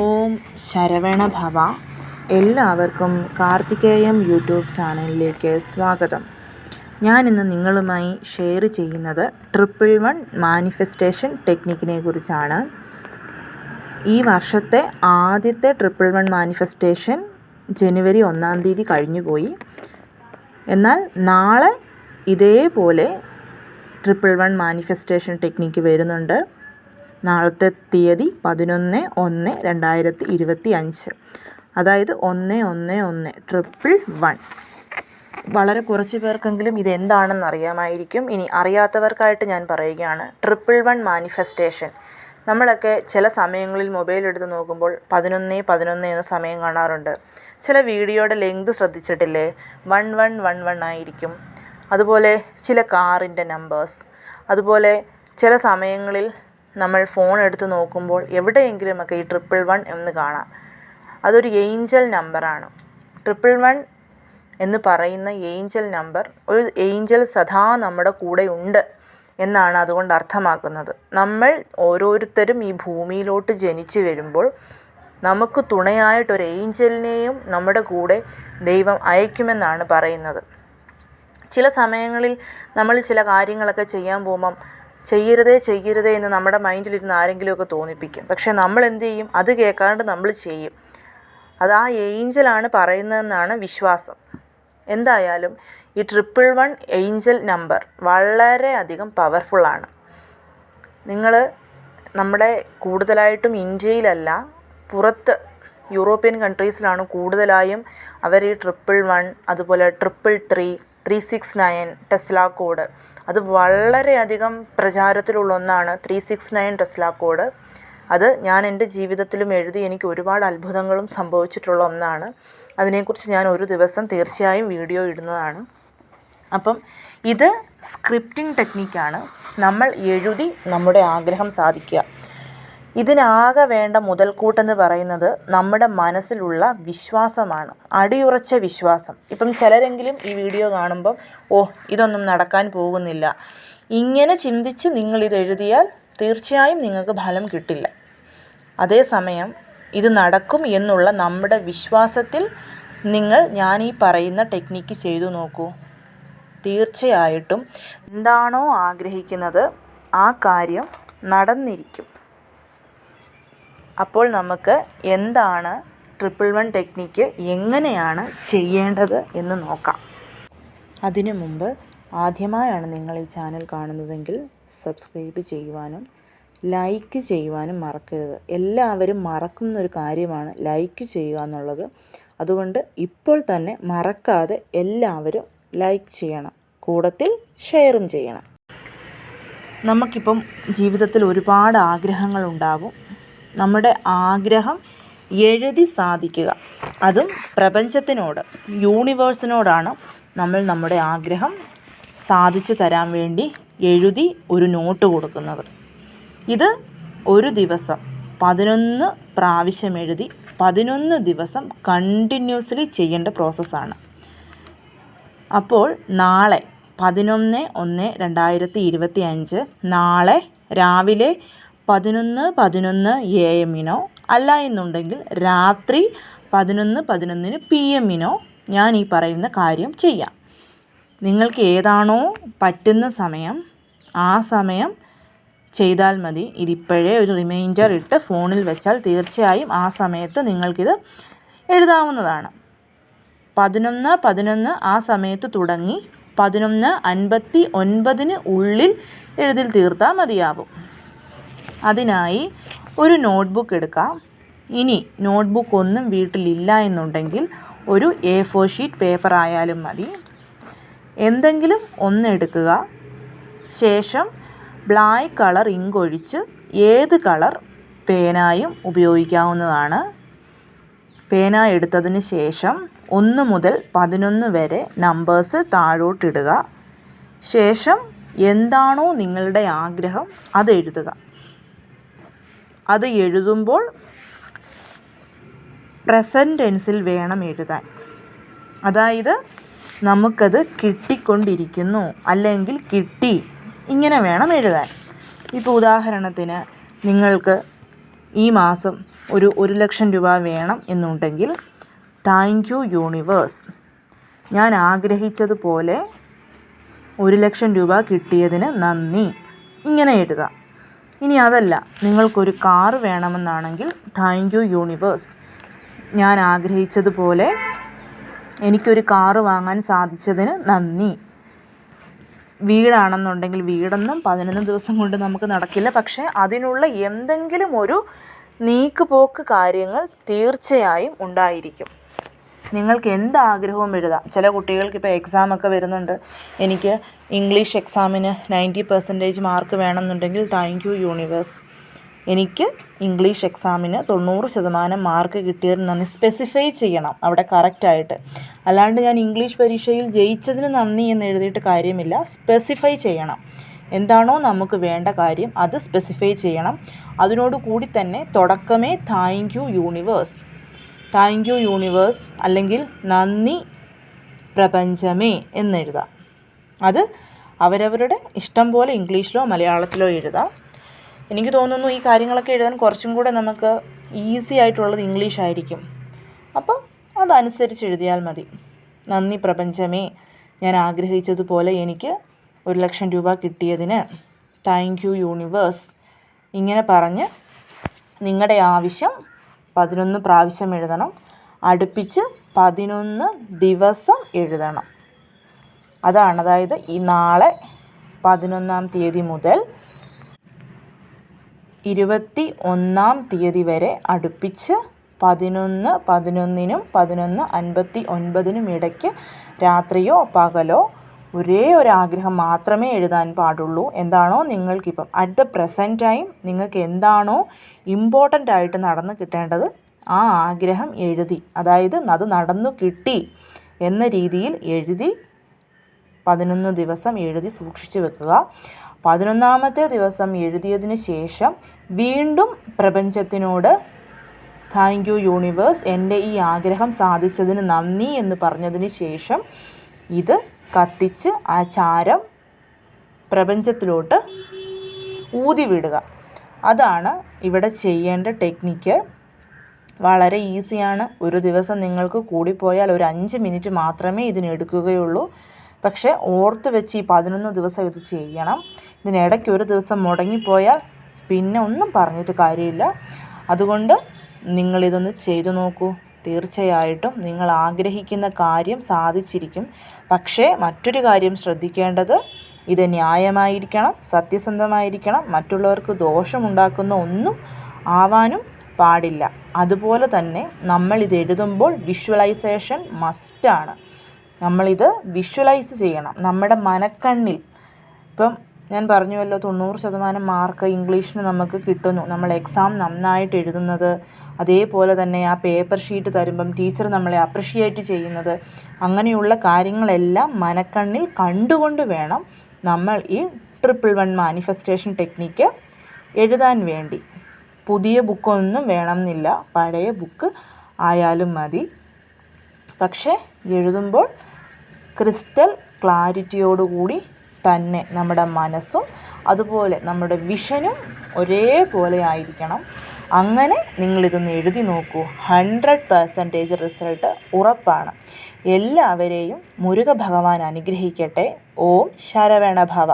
ഓം ശരവണ ഭവ. എല്ലാവർക്കും കാർത്തികേയം യൂട്യൂബ് ചാനലിലേക്ക് സ്വാഗതം. ഞാനിന്ന് നിങ്ങളുമായി ഷെയർ ചെയ്യുന്നത് ട്രിപ്പിൾ വൺ മാനിഫെസ്റ്റേഷൻ ടെക്നിക്കിനെ കുറിച്ചാണ്. ഈ വർഷത്തെ ആദ്യത്തെ ട്രിപ്പിൾ വൺ മാനിഫെസ്റ്റേഷൻ ജനുവരി ഒന്നാം തീയതി കഴിഞ്ഞുപോയി എന്നാൽ നാളെ ഇതേപോലെ ട്രിപ്പിൾ വൺ മാനിഫെസ്റ്റേഷൻ ടെക്നിക്ക് വരുന്നുണ്ട്. നാളത്തെ തീയതി പതിനൊന്ന് ഒന്ന് രണ്ടായിരത്തി ഇരുപത്തി അഞ്ച്. അതായത് ഒന്ന് ഒന്ന് ഒന്ന് ട്രിപ്പിൾ വൺ. വളരെ കുറച്ച് പേർക്കെങ്കിലും ഇതെന്താണെന്ന് അറിയാമായിരിക്കും. ഇനി അറിയാത്തവർക്കായിട്ട് ഞാൻ പറയുകയാണ് ട്രിപ്പിൾ വൺ മാനിഫെസ്റ്റേഷൻ. നമ്മളൊക്കെ ചില സമയങ്ങളിൽ മൊബൈൽ എടുത്ത് നോക്കുമ്പോൾ പതിനൊന്ന് പതിനൊന്ന് എന്ന സമയം കാണാറുണ്ട്. ചില വീഡിയോയുടെ ലെങ്ത് ശ്രദ്ധിച്ചിട്ടില്ലേ? വൺ വൺ വൺ വൺ ആയിരിക്കും. അതുപോലെ ചില കാറിന്റെ നമ്പേഴ്സ്. അതുപോലെ ചില സമയങ്ങളിൽ നമ്മൾ ഫോൺ എടുത്ത് നോക്കുമ്പോൾ എവിടെയെങ്കിലുമൊക്കെ ഈ ട്രിപ്പിൾ വൺ എന്ന് കാണാം. അതൊരു ഏഞ്ചൽ നമ്പറാണ് ട്രിപ്പിൾ വൺ എന്ന് പറയുന്ന ഏഞ്ചൽ നമ്പർ ഒരു ഏഞ്ചൽ സദാ നമ്മുടെ കൂടെ ഉണ്ട് എന്നാണ് അതുകൊണ്ട് അർത്ഥമാക്കുന്നത്. നമ്മൾ ഓരോരുത്തരും ഈ ഭൂമിയിലോട്ട് ജനിച്ചു വരുമ്പോൾ നമുക്ക് തുണയായിട്ടൊരു ഏഞ്ചലിനെയും നമ്മുടെ കൂടെ ദൈവം അയക്കുമെന്നാണ് പറയുന്നത്. ചില സമയങ്ങളിൽ നമ്മൾ ചില കാര്യങ്ങളൊക്കെ ചെയ്യാൻ പോകുമ്പം ചെയ്യരുതേ ചെയ്യരുതേ എന്ന് നമ്മുടെ മൈൻഡിലിരുന്ന് ആരെങ്കിലുമൊക്കെ തോന്നിപ്പിക്കും. പക്ഷേ നമ്മൾ എന്ത് ചെയ്യും? അത് കേൾക്കാണ്ട് നമ്മൾ ചെയ്യും. അത് ആ ഏഞ്ചലാണ് പറയുന്നതെന്നാണ് വിശ്വാസം. എന്തായാലും ഈ ട്രിപ്പിൾ വൺ ഏഞ്ചൽ നമ്പർ വളരെയധികം പവർഫുള്ളാണ് നിങ്ങൾ നമ്മുടെ കൂടുതലായിട്ടും ഇന്ത്യയിലല്ല പുറത്ത് യൂറോപ്യൻ കൺട്രീസിലാണ് കൂടുതലായും അവർ ഈ ട്രിപ്പിൾ വൺ അതുപോലെ triple three three six nine Tesla code. അത് വളരെയധികം പ്രചാരത്തിലുള്ള ഒന്നാണ് three six nine Tesla code. അത് ഞാൻ എന്റെ ജീവിതത്തിലും എഴുതി എനിക്ക് ഒരുപാട് അത്ഭുതങ്ങളും സംഭവിച്ചിട്ടുള്ള ഒന്നാണ്. അതിനെക്കുറിച്ച് ഞാൻ ഒരു ദിവസം തീർച്ചയായും വീഡിയോ ഇടുന്നതാണ്. അപ്പം ഇത് സ്ക്രിപ്റ്റിംഗ് ടെക്നിക്കാണ്. നമ്മൾ എഴുതി നമ്മുടെ ആഗ്രഹം സാധിക്കുക. ഇതിനാകെ വേണ്ട മുതൽക്കൂട്ടെന്ന് പറയുന്നത് നമ്മുടെ മനസ്സിലുള്ള വിശ്വാസമാണ്. അടിയുറച്ച വിശ്വാസം. ഇപ്പം ചിലരെങ്കിലും ഈ വീഡിയോ കാണുമ്പം ഓ ഇതൊന്നും നടക്കാൻ പോകുന്നില്ല. ഇങ്ങനെ ചിന്തിച്ച് നിങ്ങളിത് എഴുതിയാൽ തീർച്ചയായും നിങ്ങൾക്ക് ഫലം കിട്ടില്ല. അതേസമയം ഇത് നടക്കും എന്നുള്ള നമ്മുടെ വിശ്വാസത്തിൽ നിങ്ങൾ ഞാൻ ഈ പറയുന്ന ടെക്നിക്ക് ചെയ്തു നോക്കൂ. തീർച്ചയായിട്ടും എന്താണോ ആഗ്രഹിക്കുന്നത് ആ കാര്യം നടന്നിരിക്കും. അപ്പോൾ നമുക്ക് എന്താണ് ട്രിപ്പിൾ വൺ ടെക്നിക്ക് എങ്ങനെയാണ് ചെയ്യേണ്ടത് എന്ന് നോക്കാം. അതിനു മുമ്പ് ആദ്യമായാണ് നിങ്ങൾ ഈ ചാനൽ കാണുന്നതെങ്കിൽ സബ്സ്ക്രൈബ് ചെയ്യുവാനും ലൈക്ക് ചെയ്യുവാനും മറക്കരുത്. എല്ലാവരും മറക്കുന്ന ഒരു കാര്യമാണ് ലൈക്ക് ചെയ്യുക എന്നുള്ളത്. അതുകൊണ്ട് ഇപ്പോൾ തന്നെ മറക്കാതെ എല്ലാവരും ലൈക്ക് ചെയ്യണം. കൂടത്തിൽ ഷെയറും ചെയ്യണം. നമുക്കിപ്പം ജീവിതത്തിൽ ഒരുപാട് ആഗ്രഹങ്ങളുണ്ടാവും നമ്മുടെ ആഗ്രഹം എഴുതി സാധിക്കുക. അതും പ്രപഞ്ചത്തിനോട് യൂണിവേഴ്സിനോടാണ് നമ്മൾ നമ്മുടെ ആഗ്രഹം സാധിച്ചു തരാൻ വേണ്ടി എഴുതി ഒരു നോട്ട് കൊടുക്കുന്നത്. ഇത് ഒരു ദിവസം പതിനൊന്ന് പ്രാവശ്യം എഴുതി പതിനൊന്ന് ദിവസം കണ്ടിന്യൂസ്ലി ചെയ്യേണ്ട പ്രോസസ്സാണ്. അപ്പോൾ നാളെ പതിനൊന്ന് ഒന്ന് രണ്ടായിരത്തി ഇരുപത്തി അഞ്ച് നാളെ രാവിലെ പതിനൊന്ന് പതിനൊന്ന് എ എമ്മിനോ അല്ല എന്നുണ്ടെങ്കിൽ രാത്രി പതിനൊന്ന് പതിനൊന്നിന് പി എമ്മിനോ ഞാൻ ഈ പറയുന്ന കാര്യം ചെയ്യാം. നിങ്ങൾക്ക് ഏതാണോ പറ്റുന്ന സമയം ആ സമയം ചെയ്താൽ മതി. ഇതിപ്പോഴേ ഒരു റിമൈൻഡർ ഇട്ട് ഫോണിൽ വെച്ചാൽ തീർച്ചയായും ആ സമയത്ത് നിങ്ങൾക്കിത് എഴുതാവുന്നതാണ്. പതിനൊന്ന് പതിനൊന്ന് ആ സമയത്ത് തുടങ്ങി പതിനൊന്ന് അൻപത്തി ഒൻപതിന് ഉള്ളിൽ എഴുതിൽ തീർത്താൽ മതിയാവും. അതിനായി ഒരു നോട്ട്ബുക്ക് എടുക്കാം. ഇനി നോട്ട്ബുക്ക് ഒന്നും വീട്ടിലില്ല എന്നുണ്ടെങ്കിൽ ഒരു എ ഫോർ ഷീറ്റ് പേപ്പർ ആയാലും മതി. എന്തെങ്കിലും ഒന്ന് എടുക്കുക. ശേഷം ബ്ലാക്ക് കളർ ഇങ്ക് ഒഴിച്ച് ഏത് കളർ പേനായും ഉപയോഗിക്കാവുന്നതാണ്. പേന എടുത്തതിന് ശേഷം ഒന്ന് മുതൽ പതിനൊന്ന് വരെ നമ്പേഴ്സ് താഴോട്ടിടുക. ശേഷം എന്താണോ നിങ്ങളുടെ ആഗ്രഹം അത് എഴുതുക. അത് എഴുതുമ്പോൾ പ്രസന്റ് ടെൻസിൽ വേണം എഴുതാൻ. അതായത് നമുക്കത് കിട്ടിക്കൊണ്ടിരിക്കുന്നു അല്ലെങ്കിൽ കിട്ടി. ഇങ്ങനെ വേണം എഴുതാൻ. ഇപ്പോൾ ഉദാഹരണത്തിന് നിങ്ങൾക്ക് ഈ മാസം ഒരു ഒരു ലക്ഷം രൂപ വേണം എന്നുണ്ടെങ്കിൽ താങ്ക് യു യൂണിവേഴ്സ് ഞാൻ ആഗ്രഹിച്ചതുപോലെ ഒരു ലക്ഷം രൂപ കിട്ടിയതിന് നന്ദി. ഇങ്ങനെ എഴുതാം. ഇനി അതല്ല നിങ്ങൾക്കൊരു കാർ വേണമെന്നാണെങ്കിൽ താങ്ക് യു യൂണിവേഴ്സ് ഞാൻ ആഗ്രഹിച്ചതുപോലെ എനിക്കൊരു കാറ് വാങ്ങാൻ സാധിച്ചതിന് നന്ദി. വീടാണെന്നുണ്ടെങ്കിൽ വീടൊന്നും പതിനൊന്ന് ദിവസം കൊണ്ട് നമുക്ക് നടക്കില്ല. പക്ഷേ അതിനുള്ള എന്തെങ്കിലും ഒരു നീക്കുപോക്ക് കാര്യങ്ങൾ തീർച്ചയായും ഉണ്ടായിരിക്കും. നിങ്ങൾക്ക് എന്ത് ആഗ്രഹവും എഴുതാം. ചില കുട്ടികൾക്ക് ഇപ്പോൾ എക്സാം ഒക്കെ വരുന്നുണ്ട്. എനിക്ക് ഇംഗ്ലീഷ് എക്സാമിന് നയന്റി പെർസെന്റേജ് മാർക്ക് വേണമെന്നുണ്ടെങ്കിൽ താങ്ക് യു യൂണിവേഴ്സ് എനിക്ക് ഇംഗ്ലീഷ് എക്സാമിന് തൊണ്ണൂറ് ശതമാനം മാർക്ക് കിട്ടിയതിന് നന്ദി. സ്പെസിഫൈ ചെയ്യണം അവിടെ കറക്റ്റായിട്ട് അല്ലാണ്ട് ഞാൻ ഇംഗ്ലീഷ് പരീക്ഷയിൽ ജയിച്ചതിന് നന്ദി എന്ന് എഴുതിയിട്ട് കാര്യമില്ല. സ്പെസിഫൈ ചെയ്യണം. എന്താണോ നമുക്ക് വേണ്ട കാര്യം അത് സ്പെസിഫൈ ചെയ്യണം. അതിനോട് കൂടി തന്നെ തുടക്കമേ thank you universe thank you universe അല്ലെങ്കിൽ നന്ദി പ്രപഞ്ചമേ എന്നെഴുതാം. അത് അവരവരുടെ ഇഷ്ടം പോലെ ഇംഗ്ലീഷിലോ മലയാളത്തിലോ എഴുതാം. എനിക്ക് തോന്നുന്നു ഈ കാര്യങ്ങളൊക്കെ എഴുതാൻ കുറച്ചും കൂടെ നമുക്ക് ഈസി ആയിട്ടുള്ളത് ഇംഗ്ലീഷ് ആയിരിക്കും. അപ്പം അതനുസരിച്ച് എഴുതിയാൽ മതി. നന്ദി പ്രപഞ്ചമേ. ഞാൻ ആഗ്രഹിച്ചതുപോലെ എനിക്ക് ഒരു ലക്ഷം രൂപ കിട്ടിയതിന് താങ്ക് യു യൂണിവേഴ്സ്. ഇങ്ങനെ പറഞ്ഞ് നിങ്ങളുടെ ആവശ്യം പതിനൊന്ന് പ്രാവശ്യം എഴുതണം. അടുപ്പിച്ച് പതിനൊന്ന് ദിവസം എഴുതണം. അതാണ് അതായത് ഈ നാളെ പതിനൊന്നാം തീയതി മുതൽ ഇരുപത്തി ഒന്നാം തീയതി വരെ അടുപ്പിച്ച് പതിനൊന്ന് പതിനൊന്നിനും പതിനൊന്ന് അൻപത്തി ഒൻപതിനും ഇടയ്ക്ക് രാത്രിയോ പകലോ ഒരേ ഒരു ആഗ്രഹം മാത്രമേ എഴുതാൻ പാടുള്ളൂ. എന്താണോ നിങ്ങൾക്കിപ്പം അറ്റ് ദ പ്രസന്റ് ടൈം നിങ്ങൾക്ക് എന്താണോ ഇമ്പോർട്ടന്റ് ആയിട്ട് നടന്നു കിട്ടേണ്ടത് ആ ആഗ്രഹം എഴുതി. അതായത് അത് നടന്നു കിട്ടി എന്ന രീതിയിൽ എഴുതി പതിനൊന്ന് ദിവസം എഴുതി സൂക്ഷിച്ചു വെക്കുക. പതിനൊന്നാമത്തെ ദിവസം എഴുതിയതിന് ശേഷം വീണ്ടും പ്രപഞ്ചത്തിനോട് താങ്ക് യു യൂണിവേഴ്സ് എന്റെ ഈ ആഗ്രഹം സാധിച്ചതിന് നന്ദി എന്ന് പറഞ്ഞതിന് ശേഷം ഇത് കത്തിച്ച് ആ ചാരം പ്രപഞ്ചത്തിലോട്ട് ഊതി വിടുക. അതാണ് ഇവിടെ ചെയ്യേണ്ട ടെക്നിക്ക്. വളരെ ഈസിയാണ്. ഒരു ദിവസം നിങ്ങൾക്ക് കൂടിപ്പോയാൽ ഒരു അഞ്ച് മിനിറ്റ് മാത്രമേ ഇതിനെടുക്കുകയുള്ളൂ പക്ഷേ ഓർത്ത് വെച്ച് ഈ പതിനൊന്ന് ദിവസം ഇത് ചെയ്യണം. ഇതിനിടയ്ക്ക് ഒരു ദിവസം മുടങ്ങിപ്പോയാൽ പിന്നെ ഒന്നും പറഞ്ഞിട്ട് കാര്യമില്ല. അതുകൊണ്ട് നിങ്ങളിതൊന്ന് ചെയ്തു നോക്കൂ. തീർച്ചയായിട്ടും നിങ്ങൾ ആഗ്രഹിക്കുന്ന കാര്യം സാധിച്ചിരിക്കും. പക്ഷേ മറ്റൊരു കാര്യം ശ്രദ്ധിക്കേണ്ടത് ഇത് ന്യായമായിരിക്കണം സത്യസന്ധമായിരിക്കണം മറ്റുള്ളവർക്ക് ദോഷമുണ്ടാക്കുന്ന ഒന്നും ആവാനും പാടില്ല. അതുപോലെ തന്നെ നമ്മൾ ഇത് എഴുതുമ്പോൾ വിഷ്വലൈസേഷൻ മസ്റ്റാണ് നമ്മളിത് വിഷ്വലൈസ് ചെയ്യണം. നമ്മുടെ മനക്കണ്ണിൽ ഇപ്പം ഞാൻ പറഞ്ഞുവല്ലോ തൊണ്ണൂറ് ശതമാനം മാർക്ക് ഇംഗ്ലീഷിന് നമുക്ക് കിട്ടുന്നു. നമ്മൾ എക്സാം നന്നായിട്ട് എഴുതുന്നത് അതേപോലെ തന്നെ ആ പേപ്പർ ഷീറ്റ് തരുമ്പം ടീച്ചർ നമ്മളെ അപ്രിഷിയേറ്റ് ചെയ്യുന്നത്. അങ്ങനെയുള്ള കാര്യങ്ങളെല്ലാം മനക്കണ്ണിൽ കണ്ടുകൊണ്ട് വേണം നമ്മൾ ഈ ട്രിപ്പിൾ വൺ മാനിഫെസ്റ്റേഷൻ ടെക്നിക്ക് എഴുതാൻ വേണ്ടി. പുതിയ ബുക്കൊന്നും വേണമെന്നില്ല പഴയ ബുക്ക് ആയാലും മതി. പക്ഷേ എഴുതുമ്പോൾ ക്രിസ്റ്റൽ ക്ലാരിറ്റിയോടുകൂടി തന്നെ നമ്മുടെ മനസ്സും അതുപോലെ നമ്മുടെ വിഷനും ഒരേപോലെ ആയിരിക്കണം. അങ്ങനെ നിങ്ങളിതൊന്ന് എഴുതി നോക്കൂ. ഹൺഡ്രഡ് പെർസെന്റേജ് റിസൾട്ട് ഉറപ്പാണ്. എല്ലാവരെയും മുരുക ഭഗവാൻ അനുഗ്രഹിക്കട്ടെ. ഓം ശരവണ ഭവ